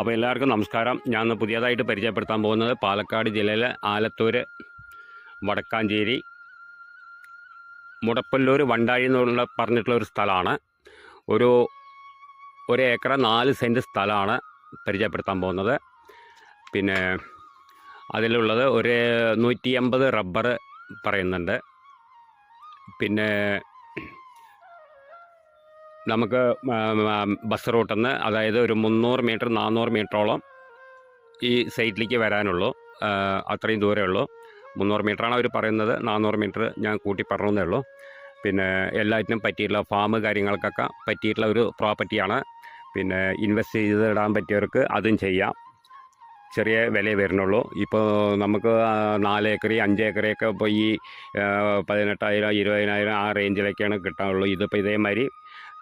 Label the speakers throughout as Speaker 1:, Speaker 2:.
Speaker 1: അപ്പോൾ എല്ലാവർക്കും നമസ്കാരം. ഞാൻ ഇന്ന് പുതിയതായിട്ട് പരിചയപ്പെടുത്താൻ പോകുന്നത് പാലക്കാട് ജില്ലയിലെ ആലത്തൂർ വടക്കാഞ്ചേരി മുടപ്പല്ലൂർ വണ്ടാഴി എന്നുള്ള പറഞ്ഞിട്ടുള്ള ഒരു സ്ഥലമാണ്. ഒരു ഒരു ഏക്കർ നാല് സെന്റ് സ്ഥലമാണ് പരിചയപ്പെടുത്താൻ പോകുന്നത്. പിന്നെ അതിലുള്ളത് ഒരു നൂറ്റി അമ്പത് റബ്ബർ പറയുന്നുണ്ട്. പിന്നെ നമുക്ക് ബസ് റൂട്ടിൽ നിന്ന് അതായത് ഒരു മുന്നൂറ് മീറ്റർ നാനൂറ് മീറ്ററോളം ഈ സൈറ്റിലേക്ക് വരാനുള്ളൂ. അത്രയും ദൂരമേ ഉള്ളൂ. മുന്നൂറ് മീറ്ററാണ് അവർ പറയുന്നത്. നാനൂറ് മീറ്റർ ഞാൻ കൂട്ടി പറഞ്ഞതേ ഉള്ളൂ. പിന്നെ എല്ലാറ്റിനും പറ്റിയിട്ടുള്ള ഫാം കാര്യങ്ങൾക്കൊക്കെ പറ്റിയിട്ടുള്ള ഒരു പ്രോപ്പർട്ടിയാണ്. പിന്നെ ഇൻവെസ്റ്റ് ചെയ്തിടാൻ പറ്റിയവർക്ക് അതും ചെയ്യാം. ചെറിയ വിലയെ വരുന്നുള്ളൂ. ഇപ്പോൾ നമുക്ക് നാല് ഏക്കറി അഞ്ച് ഏക്കറിയൊക്കെ ഇപ്പോൾ ഈ പതിനെട്ടായിരം ഇരുപതിനായിരം ആ റേഞ്ചിലൊക്കെയാണ് കിട്ടാനുള്ളൂ. ഇതിപ്പോൾ ഇതേമാതിരി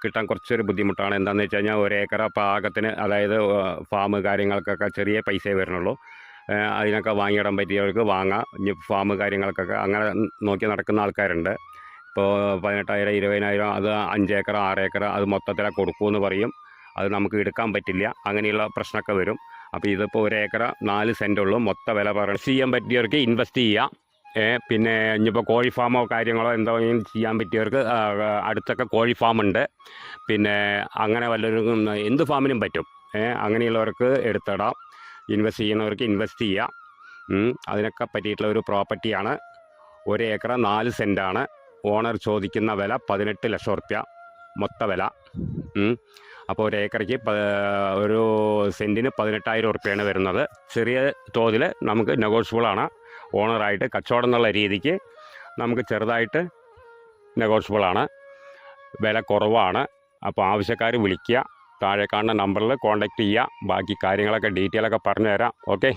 Speaker 1: കിട്ടാൻ കുറച്ചൊരു ബുദ്ധിമുട്ടാണ്. എന്താണെന്ന് വെച്ച് കഴിഞ്ഞാൽ ഒരേക്കറ പാകത്തിന് അതായത് ഫാം കാര്യങ്ങൾക്കൊക്കെ ചെറിയ പൈസയെ വരുന്നുള്ളൂ. അതിനൊക്കെ വാങ്ങിയിടാൻ പറ്റിയവർക്ക് വാങ്ങാം. ഇനി ഫാം കാര്യങ്ങൾക്കൊക്കെ അങ്ങനെ നോക്കി നടക്കുന്ന ആൾക്കാരുണ്ട്. ഇപ്പോൾ പതിനെട്ടായിരം ഇരുപതിനായിരം അത് അഞ്ചേക്കർ ആറേക്കർ അത് മൊത്തത്തിലാണ് കൊടുക്കുമെന്ന് പറയും. അത് നമുക്ക് എടുക്കാൻ പറ്റില്ല. അങ്ങനെയുള്ള പ്രശ്നമൊക്കെ വരും. അപ്പോൾ ഇതിപ്പോൾ ഒരേക്കറ നാല് സെന്റുള്ളൂ മൊത്ത വില പറയണം ചെയ്യാൻ പറ്റിയവർക്ക് ഇൻവെസ്റ്റ് ചെയ്യാം. പിന്നെ ഇനിയിപ്പോൾ കോഴി ഫാമോ കാര്യങ്ങളോ എന്തെങ്കിലും ചെയ്യാൻ പറ്റിയവർക്ക് അടുത്തൊക്കെ കോഴി ഫാമുണ്ട്. പിന്നെ അങ്ങനെ വല്ലവർക്കും എന്ത് ഫാമിനും പറ്റും. അങ്ങനെയുള്ളവർക്ക് എടുത്തിടാം. ഇൻവെസ്റ്റ് ചെയ്യുന്നവർക്ക് ഇൻവെസ്റ്റ് ചെയ്യാം. അതിനൊക്കെ പറ്റിയിട്ടുള്ള ഒരു പ്രോപ്പർട്ടിയാണ് ഒരു ഏക്കർ നാല് സെന്റാണ് ഓണർ ചോദിക്കുന്ന വില പതിനെട്ട് ലക്ഷം റുപ്യ. മൊത്ത വില. അപ്പോൾ ഒരു ഏക്കറയ്ക്ക് ഒരു സെന്റിന് പതിനെട്ടായിരം റുപ്യയാണ് വരുന്നത്. ചെറിയ തോതിൽ നമുക്ക് നെഗോഷ്യബിളാണ് ഓണറായിട്ട് കച്ചവടം എന്നുള്ള രീതിക്ക് നമുക്ക് ചെറുതായിട്ട് നെഗോഷ്യബിളാണ്. വില കുറവാണ്. അപ്പോൾ ആവശ്യക്കാർ വിളിക്കുക. താഴെ കാണുന്ന നമ്പറിൽ കോൺടാക്റ്റ് ചെയ്യുക. ബാക്കി കാര്യങ്ങളൊക്കെ ഡീറ്റെയിലൊക്കെ പറഞ്ഞു തരാം ഓക്കെ?